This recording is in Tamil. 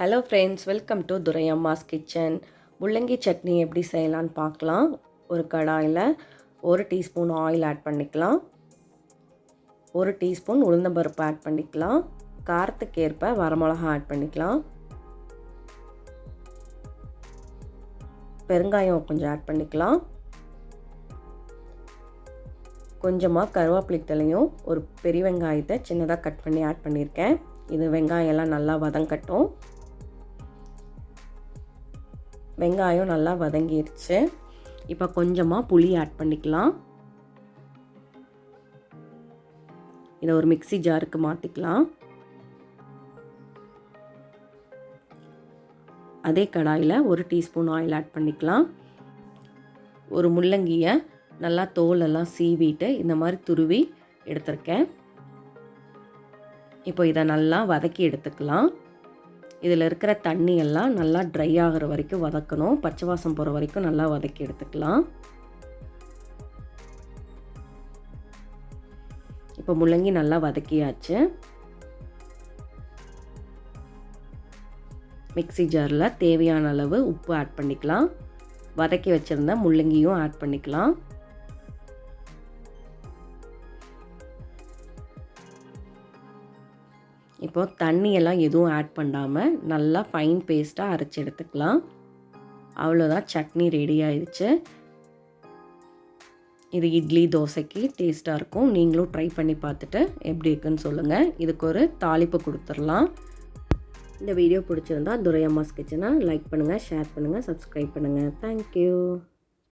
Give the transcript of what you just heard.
Hello friends welcome to Duraiamma's kitchen முள்ளங்கி சட்னி எப்படி செய்யலான்னு பார்க்கலாம். ஒரு கடாயில் ஒரு டீஸ்பூன் ஆயில் ஆட் பண்ணிக்கலாம். ஒரு டீஸ்பூன் உளுந்தம்பருப்பு ஆட் பண்ணிக்கலாம். காரத்துக்கு ஏற்ப வரமிளகா ஆட் பண்ணிக்கலாம். பெருங்காயம் கொஞ்சம் ஆட் பண்ணிக்கலாம். கொஞ்சமாக கருவேப்பிலைத்தலையும் ஒரு பெரிய வெங்காயத்தை சின்னதாக கட் பண்ணி ஆட் பண்ணியிருக்கேன். இது வெங்காயம் எல்லாம் நல்லா வதங்கட்டும். வெங்காயம் நல்லா வதங்கிருச்சு. இப்போ கொஞ்சமாக புளி ஆட் பண்ணிக்கலாம். இதை ஒரு மிக்சி ஜாருக்கு மாற்றிக்கலாம் அதே கடாயில் ஒரு டீஸ்பூன் ஆயில் ஆட் பண்ணிக்கலாம். ஒரு முள்ளங்கியை நல்லா தோலெல்லாம் சீவிட்டு இந்த மாதிரி துருவி எடுத்திருக்கேன். இப்போ இதை நல்லா வதக்கி எடுத்துக்கலாம். இதில் இருக்கிற தண்ணி எல்லாம் நல்லா ட்ரை ஆகிற வரைக்கும் வதக்கணும். பச்சை வாசம் போகிற வரைக்கும் நல்லா வதக்கி எடுத்துக்கலாம். இப்போ முள்ளங்கி நல்லா வதக்கியாச்சு. மிக்சி ஜாரில் தேவையான அளவு உப்பு ஆட் பண்ணிக்கலாம். வதக்கி வச்சுருந்த முள்ளங்கியும் ஆட் பண்ணிக்கலாம். இப்போது தண்ணியெல்லாம் எதுவும் ஆட் பண்ணாமல் நல்லா ஃபைன் பேஸ்ட்டாக அரைச்சி எடுத்துக்கலாம். அவ்வளோதான் சட்னி ரெடி ஆயிடுச்சு. இது இட்லி தோசைக்கு டேஸ்ட்டாக இருக்கும். நீங்களும் ட்ரை பண்ணி பார்த்துட்டு எப்படி இருக்குன்னு சொல்லுங்கள் இதுக்கு ஒரு தாளிப்பு கொடுத்துடலாம். இந்த வீடியோ பிடிச்சிருந்தா துரையம்மாஸ் கிச்சனை லைக் பண்ணுங்கள் ஷேர் பண்ணுங்கள் சப்ஸ்கிரைப் பண்ணுங்கள் தேங்க்யூ